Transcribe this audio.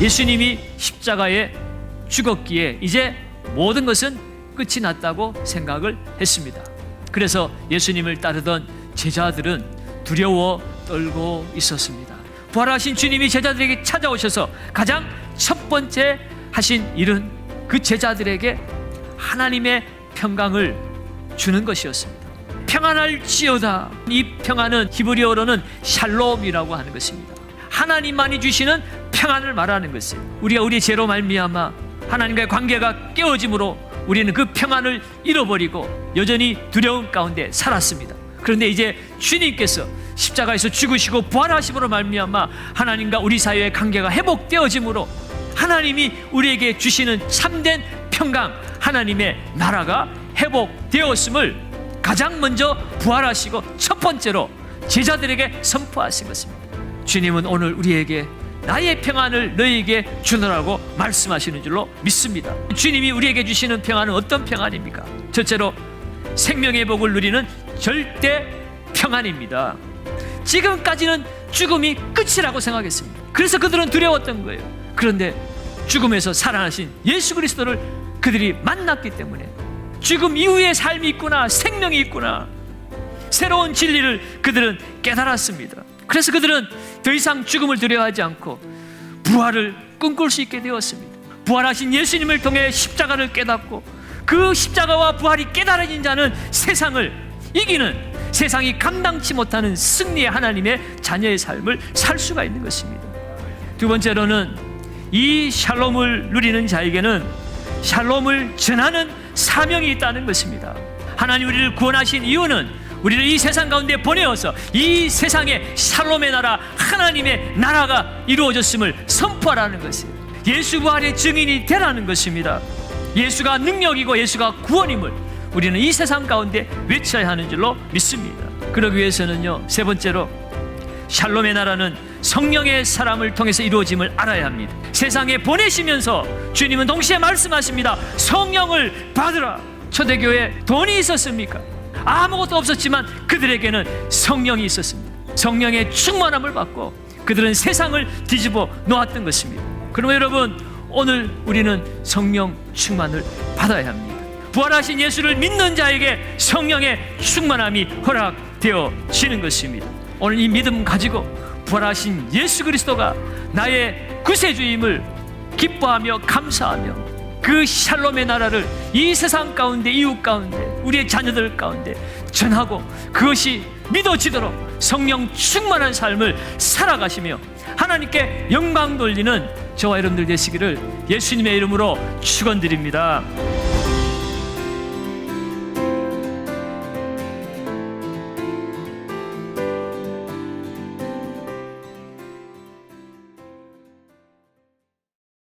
예수님이 십자가에 죽었기에 이제 모든 것은 끝이 났다고 생각을 했습니다. 그래서 예수님을 따르던 제자들은 두려워 떨고 있었습니다. 부활하신 주님이 제자들에게 찾아오셔서 가장 첫 번째 하신 일은 그 제자들에게 하나님의 평강을 주는 것이었습니다. 평안할지어다. 이 평안은 히브리어로는 샬롬이라고 하는 것입니다. 하나님만이 주시는 평안을 말하는 것이에요. 우리가 우리 죄로 말미암아 하나님과의 관계가 깨어짐으로 우리는 그 평안을 잃어버리고 여전히 두려움 가운데 살았습니다. 그런데 이제 주님께서 십자가에서 죽으시고 부활하심으로 말미암아 하나님과 우리 사이의 관계가 회복되어짐으로 하나님이 우리에게 주시는 참된 평강, 하나님의 나라가 회복되었음을 가장 먼저 부활하시고 첫 번째로 제자들에게 선포하신 것입니다. 주님은 오늘 우리에게 나의 평안을 너희에게 주노라고 말씀하시는 줄로 믿습니다. 주님이 우리에게 주시는 평안은 어떤 평안입니까? 첫째로 생명의 복을 누리는 절대 평안입니다. 지금까지는 죽음이 끝이라고 생각했습니다. 그래서 그들은 두려웠던 거예요. 그런데 죽음에서 살아나신 예수 그리스도를 그들이 만났기 때문에 죽음 이후의 삶이 있구나, 생명이 있구나. 새로운 진리를 그들은 깨달았습니다. 그래서 그들은 더 이상 죽음을 두려워하지 않고 부활을 꿈꿀 수 있게 되었습니다. 부활하신 예수님을 통해 십자가를 깨닫고 그 십자가와 부활이 깨달아진 자는 세상을 이기는 세상이 감당치 못하는 승리의 하나님의 자녀의 삶을 살 수가 있는 것입니다. 두 번째로는 이 샬롬을 누리는 자에게는 샬롬을 전하는 사명이 있다는 것입니다. 하나님 우리를 구원하신 이유는 우리를 이 세상 가운데 보내어서 이 세상에 샬롬의 나라 하나님의 나라가 이루어졌음을 선포하라는 것이에요. 예수 부활의 증인이 되라는 것입니다. 예수가 능력이고 예수가 구원임을 우리는 이 세상 가운데 외쳐야 하는 줄로 믿습니다. 그러기 위해서는요. 세 번째로 샬롬의 나라는 성령의 사람을 통해서 이루어짐을 알아야 합니다. 세상에 보내시면서 주님은 동시에 말씀하십니다. 성령을 받으라. 초대교회 돈이 있었습니까? 아무것도 없었지만 그들에게는 성령이 있었습니다. 성령의 충만함을 받고 그들은 세상을 뒤집어 놓았던 것입니다. 그러면 여러분 오늘 우리는 성령 충만을 받아야 합니다. 부활하신 예수를 믿는 자에게 성령의 충만함이 허락되어지는 것입니다. 오늘 이 믿음 가지고 부활하신 예수 그리스도가 나의 구세주임을 기뻐하며 감사하며 그 샬롬의 나라를 이 세상 가운데 이웃 가운데 우리의 자녀들 가운데 전하고 그것이 믿어지도록 성령 충만한 삶을 살아가시며 하나님께 영광 돌리는 저와 여러분들 되시기를 예수님의 이름으로 축원드립니다.